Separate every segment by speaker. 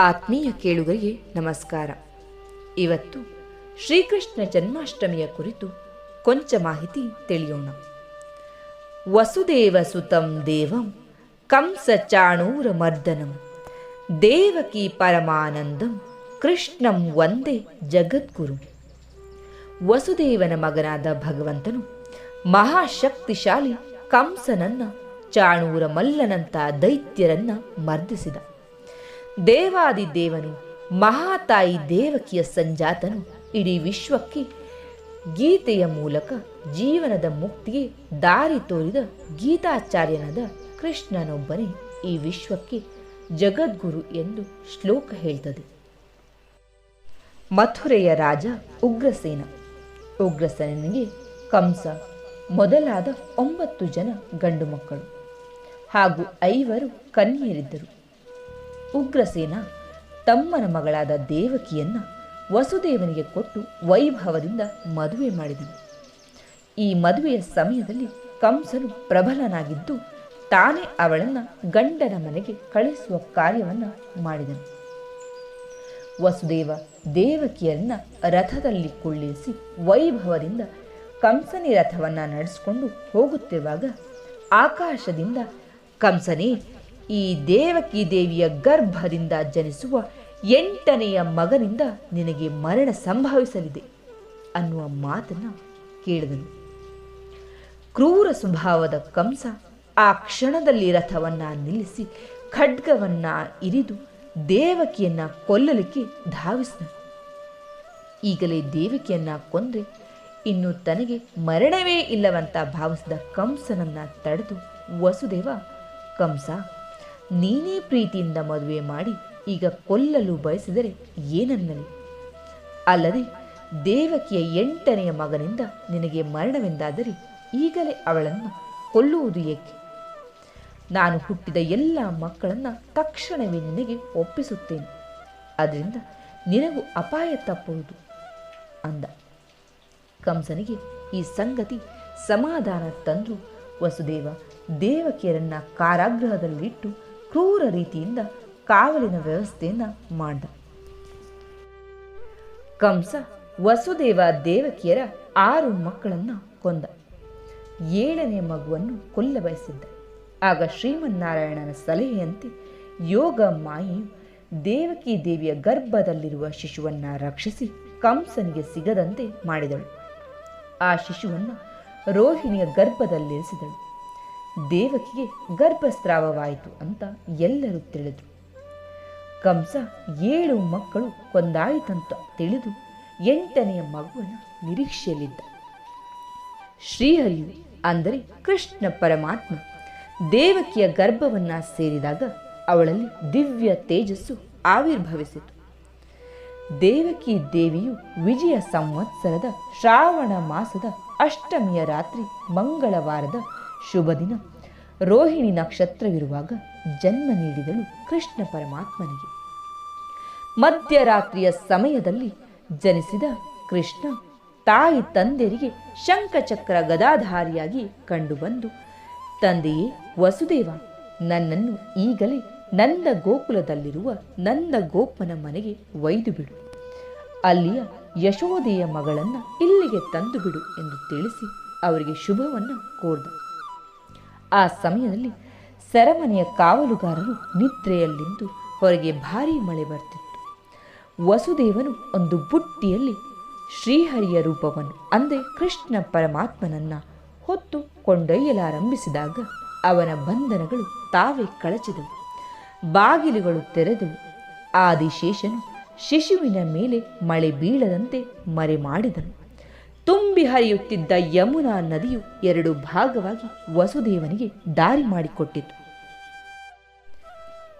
Speaker 1: ಆತ್ಮೀಯ ಕೇಳುಗರಿಗೆ ನಮಸ್ಕಾರ. ಇವತ್ತು ಶ್ರೀಕೃಷ್ಣ ಜನ್ಮಾಷ್ಟಮಿಯ ಕುರಿತು ಕೊಂಚ ಮಾಹಿತಿ ತಿಳಿಯೋಣ. ವಸುದೇವ ಸುತಂ ದೇವಂ, ಕಂಸ ಚಾಣೂರ ಮರ್ದನಂ, ದೇವಕಿ ಪರಮಾನಂದಂ, ಕೃಷ್ಣಂ ಒಂದೇ ಜಗದ್ಗುರು. ವಸುದೇವನ ಮಗನಾದ ಭಗವಂತನು ಮಹಾಶಕ್ತಿಶಾಲಿ ಕಂಸನನ್ನ, ಚಾಣೂರ ಮಲ್ಲನಂತ ದೈತ್ಯರನ್ನ ಮರ್ದಿಸಿದ. ದೇವಾದಿದೇವನು ಮಹಾತಾಯಿ ದೇವಕಿಯ ಸಂಜಾತನು, ಇಡೀ ವಿಶ್ವಕ್ಕೆ ಗೀತೆಯ ಮೂಲಕ ಜೀವನದ ಮುಕ್ತಿಗೆ ದಾರಿ ತೋರಿದ ಗೀತಾಚಾರ್ಯನಾದ ಕೃಷ್ಣನೊಬ್ಬನೇ ಈ ವಿಶ್ವಕ್ಕೆ ಜಗದ್ಗುರು ಎಂದು ಶ್ಲೋಕ ಹೇಳ್ತದೆ. ಮಥುರೆಯ ರಾಜ ಉಗ್ರಸೇನ. ಉಗ್ರಸೇನಿಗೆ ಕಂಸ, ಮೊದಲಾದ ಒಂಬತ್ತು ಜನ ಗಂಡು ಮಕ್ಕಳು ಹಾಗೂ ಐವರು ಕನ್ಯರಿದ್ದರು ಉಗ್ರಸೇನ ತಮ್ಮನ ಮಗಳಾದ ದೇವಕಿಯನ್ನು ವಸುದೇವನಿಗೆ ಕೊಟ್ಟು ವೈಭವದಿಂದ ಮದುವೆ ಮಾಡಿದನು. ಈ ಮದುವೆಯ ಸಮಯದಲ್ಲಿ ಕಂಸನು ಪ್ರಬಲನಾಗಿದ್ದು ತಾನೇ ಅವಳನ್ನು ಗಂಡನ ಮನೆಗೆ ಕಳಿಸುವ ಕಾರ್ಯವನ್ನು ಮಾಡಿದನು. ವಸುದೇವ ದೇವಕಿಯರನ್ನ ರಥದಲ್ಲಿ ಕುಳ್ಳಿರಿಸಿ ವೈಭವದಿಂದ ಕಂಸನಿ ರಥವನ್ನ ನಡೆಸಿಕೊಂಡು ಹೋಗುತ್ತಿರುವಾಗ ಆಕಾಶದಿಂದ, ಕಂಸನೇ ಈ ದೇವಕಿ ದೇವಿಯ ಗರ್ಭದಿಂದ ಜನಿಸುವ ಎಂಟನೆಯ ಮಗನಿಂದ ನಿನಗೆ ಮರಣ ಸಂಭವಿಸಲಿದೆ ಅನ್ನುವ ಮಾತನ್ನು ಕೇಳಿದನು. ಕ್ರೂರ ಸ್ವಭಾವದ ಕಂಸ ಆ ಕ್ಷಣದಲ್ಲಿ ರಥವನ್ನ ನಿಲ್ಲಿಸಿ ಖಡ್ಗವನ್ನ ಇರಿದು ದೇವಕಿಯನ್ನ ಕೊಲ್ಲಲಿಕ್ಕೆ ಧಾವಿಸಿದನು. ಈಗಲೇ ದೇವಕಿಯನ್ನ ಕೊಂದ್ರೆ ಇನ್ನು ತನಗೆ ಮರಣವೇ ಇಲ್ಲವಂತ ಭಾವಿಸಿದ ಕಂಸನನ್ನ ತಡೆದು ವಸುದೇವ, ಕಂಸ ನೀನೇ ಪ್ರೀತಿಯಿಂದ ಮದುವೆ ಮಾಡಿ ಈಗ ಕೊಲ್ಲಲು ಬಯಸಿದರೆ ಏನನ್ನಲಿ ಅಲ್ಲದೆ ದೇವಕಿಯ ಎಂಟನೆಯ ಮಗನಿಂದ ನಿನಗೆ ಮರಣವೆಂದಾದರೆ ಈಗಲೇ ಅವಳನ್ನು ಕೊಲ್ಲುವುದು ಏಕೆ? ನಾನು ಹುಟ್ಟಿದ ಎಲ್ಲ ಮಕ್ಕಳನ್ನು ತಕ್ಷಣವೇ ನಿನಗೆ ಒಪ್ಪಿಸುತ್ತೇನೆ. ಅದರಿಂದ ನಿನಗೂ ಅಪಾಯ ತಪ್ಪುವುದು ಅಂದ. ಕಂಸನಿಗೆ ಈ ಸಂಗತಿ ಸಮಾಧಾನ ತಂದು, ವಸುದೇವ, ದೇವಕಿಯರನ್ನ ಕಾರಾಗೃಹದಲ್ಲಿಟ್ಟು ಕ್ರೂರ ರೀತಿಯಿಂದ ಕಾವಲಿನ ವ್ಯವಸ್ಥೆಯನ್ನ ಮಾಡಿದ. ಕಂಸ ವಸುದೇವ ದೇವಕಿಯರ ಆರು ಮಕ್ಕಳನ್ನು ಕೊಂದ. ಏಳನೇ ಮಗುವನ್ನು ಕೊಲ್ಲ ಬಯಸಿದ್ದ. ಆಗ ಶ್ರೀಮನ್ನಾರಾಯಣನ ಸಲಹೆಯಂತೆ ಯೋಗ ಮಾಯೆಯು ದೇವಕಿ ದೇವಿಯ ಗರ್ಭದಲ್ಲಿರುವ ಶಿಶುವನ್ನ ರಕ್ಷಿಸಿ ಕಂಸನಿಗೆ ಸಿಗದಂತೆ ಮಾಡಿದಳು. ಆ ಶಿಶುವನ್ನು ರೋಹಿಣಿಯ ಗರ್ಭದಲ್ಲಿರಿಸಿದಳು. ದೇವಕಿಗೆ ಗರ್ಭಸ್ರಾವವಾಯಿತು ಅಂತ ಎಲ್ಲರೂ ತಿಳಿದರು. ಕಂಸ ಏಳು ಮಕ್ಕಳು ಕೊಂದಾಯಿತಂತ ತಿಳಿದು ಎಂಟನೆಯ ಮಗುವನ ನಿರೀಕ್ಷೆಯಲ್ಲಿದ್ದ. ಶ್ರೀಹರಿಯು ಅಂದರೆ ಕೃಷ್ಣ ಪರಮಾತ್ಮ ದೇವಕಿಯ ಗರ್ಭವನ್ನ ಸೇರಿದಾಗ ಅವಳಲ್ಲಿ ದಿವ್ಯ ತೇಜಸ್ಸು ಆವಿರ್ಭವಿಸಿತು. ದೇವಕಿ ದೇವಿಯು ವಿಜಯ ಸಂವತ್ಸರದ ಶ್ರಾವಣ ಮಾಸದ ಅಷ್ಟಮಿಯ ರಾತ್ರಿ ಮಂಗಳವಾರದ ಶುಭ ದಿನ. ರೋಹಿಣಿ ನಕ್ಷತ್ರವಿರುವಾಗ ಜನ್ಮ ನೀಡಿದಳು ಕೃಷ್ಣ ಪರಮಾತ್ಮನಿಗೆ. ಮಧ್ಯರಾತ್ರಿಯ ಸಮಯದಲ್ಲಿ ಜನಿಸಿದ ಕೃಷ್ಣ ತಾಯಿ ತಂದೆಯರಿಗೆ ಶಂಖಚಕ್ರ ಗದಾಧಾರಿಯಾಗಿ ಕಂಡುಬಂದು, ತಂದೆಯೇ, ವಸುದೇವ, ನನ್ನನ್ನು ಈಗಲೇ ನಂದ ಗೋಕುಲದಲ್ಲಿರುವ ನಂದ ಗೋಪನ ಮನೆಗೆ ಒಯ್ದು ಬಿಡು. ಅಲ್ಲಿಯ ಯಶೋದೆಯ ಮಗಳನ್ನ ಇಲ್ಲಿಗೆ ತಂದು ಬಿಡು ಎಂದು ತಿಳಿಸಿ ಅವರಿಗೆ ಶುಭವನ್ನು ಕೋರ್ದ. ಆ ಸಮಯದಲ್ಲಿ ಸೆರೆಮನೆಯ ಕಾವಲುಗಾರರು ನಿದ್ರೆಯಲ್ಲಿಂದು ಹೊರಗೆ ಭಾರೀ ಮಳೆ ಬರ್ತಿತ್ತು. ವಸುದೇವನು ಒಂದು ಬುಟ್ಟಿಯಲ್ಲಿ ಶ್ರೀಹರಿಯ ರೂಪವನ್ನು, ಅಂದರೆ ಕೃಷ್ಣ ಪರಮಾತ್ಮನನ್ನ ಹೊತ್ತು ಕೊಂಡೊಯ್ಯಲಾರಂಭಿಸಿದಾಗ ಅವನ ಬಂಧನಗಳು ತಾವೇ ಕಳಚಿದವು. ಬಾಗಿಲುಗಳು ತೆರೆದವು. ಆದಿಶೇಷನು ಶಿಶುವಿನ ಮೇಲೆ ಮಳೆ ಬೀಳದಂತೆ ಮರೆ ಮಾಡಿದನು ತುಂಬಿ ಹರಿಯುತ್ತಿದ್ದ ಯಮುನಾ ನದಿಯು ಎರಡು ಭಾಗವಾಗಿ ವಸುದೇವನಿಗೆ ದಾರಿ ಮಾಡಿಕೊಟ್ಟಿತು.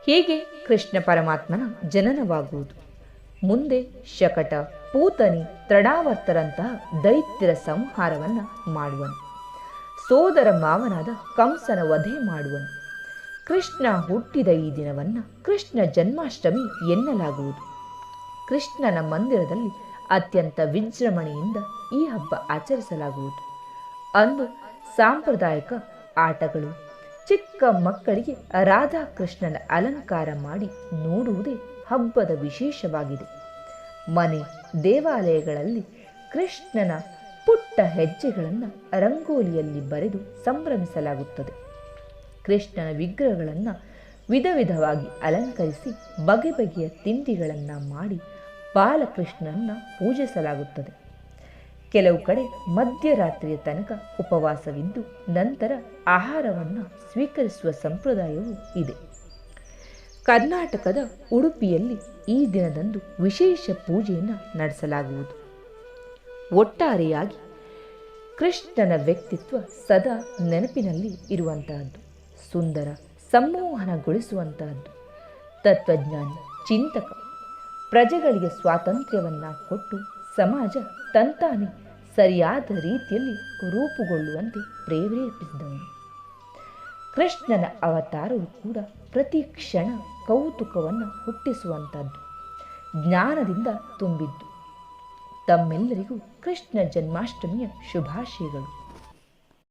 Speaker 1: ಹೇಗೆ ಕೃಷ್ಣ ಪರಮಾತ್ಮನ ಜನನವಾಗುವುದು. ಮುಂದೆ ಶಕಟ, ಪೂತನಿ ತೃಣಾವರ್ತರಂತಹ ದೈತ್ಯರ ಸಂಹಾರವನ್ನ ಮಾಡುವನು. ಸೋದರ ಮಾವನಾದ ಕಂಸನ ವಧೆ ಮಾಡುವನು. ಕೃಷ್ಣ ಹುಟ್ಟಿದ ಈ ದಿನವನ್ನು ಕೃಷ್ಣ ಜನ್ಮಾಷ್ಟಮಿ ಎನ್ನಲಾಗುವುದು. ಕೃಷ್ಣನ ಮಂದಿರದಲ್ಲಿ ಅತ್ಯಂತ ವಿಜೃಂಭಣೆಯಿಂದ ಈ ಹಬ್ಬ ಆಚರಿಸಲಾಗುವುದು. ಅಂದು ಸಾಂಪ್ರದಾಯಿಕ ಆಟಗಳು. ಚಿಕ್ಕ ಮಕ್ಕಳಿಗೆ ರಾಧಾಕೃಷ್ಣನ ಅಲಂಕಾರ ಮಾಡಿ ನೋಡುವುದೇ ಹಬ್ಬದ ವಿಶೇಷವಾಗಿದೆ. ಮನೆ, ದೇವಾಲಯಗಳಲ್ಲಿ ಕೃಷ್ಣನ ಪುಟ್ಟ ಹೆಜ್ಜೆಗಳನ್ನು ರಂಗೋಲಿಯಲ್ಲಿ ಬರೆದು ಸಂಭ್ರಮಿಸಲಾಗುತ್ತದೆ. ಕೃಷ್ಣನ ವಿಗ್ರಹಗಳನ್ನು ವಿಧ ವಿಧವಾಗಿ ಅಲಂಕರಿಸಿ ಬಗೆ ಬಗೆಯ ತಿಂಡಿಗಳನ್ನು ಮಾಡಿ ಬಾಲಕೃಷ್ಣನನ್ನ ಪೂಜಿಸಲಾಗುತ್ತದೆ. ಕೆಲವು ಕಡೆ ಮಧ್ಯರಾತ್ರಿಯ ತನಕ ಉಪವಾಸವಿದ್ದು ನಂತರ ಆಹಾರವನ್ನು ಸ್ವೀಕರಿಸುವ ಸಂಪ್ರದಾಯವೂ ಇದೆ. ಕರ್ನಾಟಕದ ಉಡುಪಿಯಲ್ಲಿ ಈ ದಿನದಂದು ವಿಶೇಷ ಪೂಜೆಯನ್ನು ನಡೆಸಲಾಗುವುದು. ಒಟ್ಟಾರೆಯಾಗಿ ಕೃಷ್ಣನ ವ್ಯಕ್ತಿತ್ವ ಸದಾ ನೆನಪಿನಲ್ಲಿ ಇರುವಂತಹದ್ದು, ಸುಂದರ, ಸಂಮೋಹನಗೊಳಿಸುವಂತಹದ್ದು. ತತ್ವಜ್ಞಾನಿ, ಚಿಂತಕ ಪ್ರಜೆಗಳಿಗೆ ಸ್ವಾತಂತ್ರ್ಯವನ್ನು ಕೊಟ್ಟು ಸಮಾಜ ತಂತಾನೆ ಸರಿಯಾದ ರೀತಿಯಲ್ಲಿ ರೂಪುಗೊಳ್ಳುವಂತೆ ಪ್ರೇರೇಪಿಸಿದವನು. ಕೃಷ್ಣನ ಅವತಾರವು ಕೂಡ ಪ್ರತಿ ಕ್ಷಣ ಕೌತುಕವನ್ನು ಹುಟ್ಟಿಸುವಂಥದ್ದು ಜ್ಞಾನದಿಂದ ತುಂಬಿದ್ದು. ತಮ್ಮೆಲ್ಲರಿಗೂ ಕೃಷ್ಣ ಜನ್ಮಾಷ್ಟಮಿಯ ಶುಭಾಶಯಗಳು.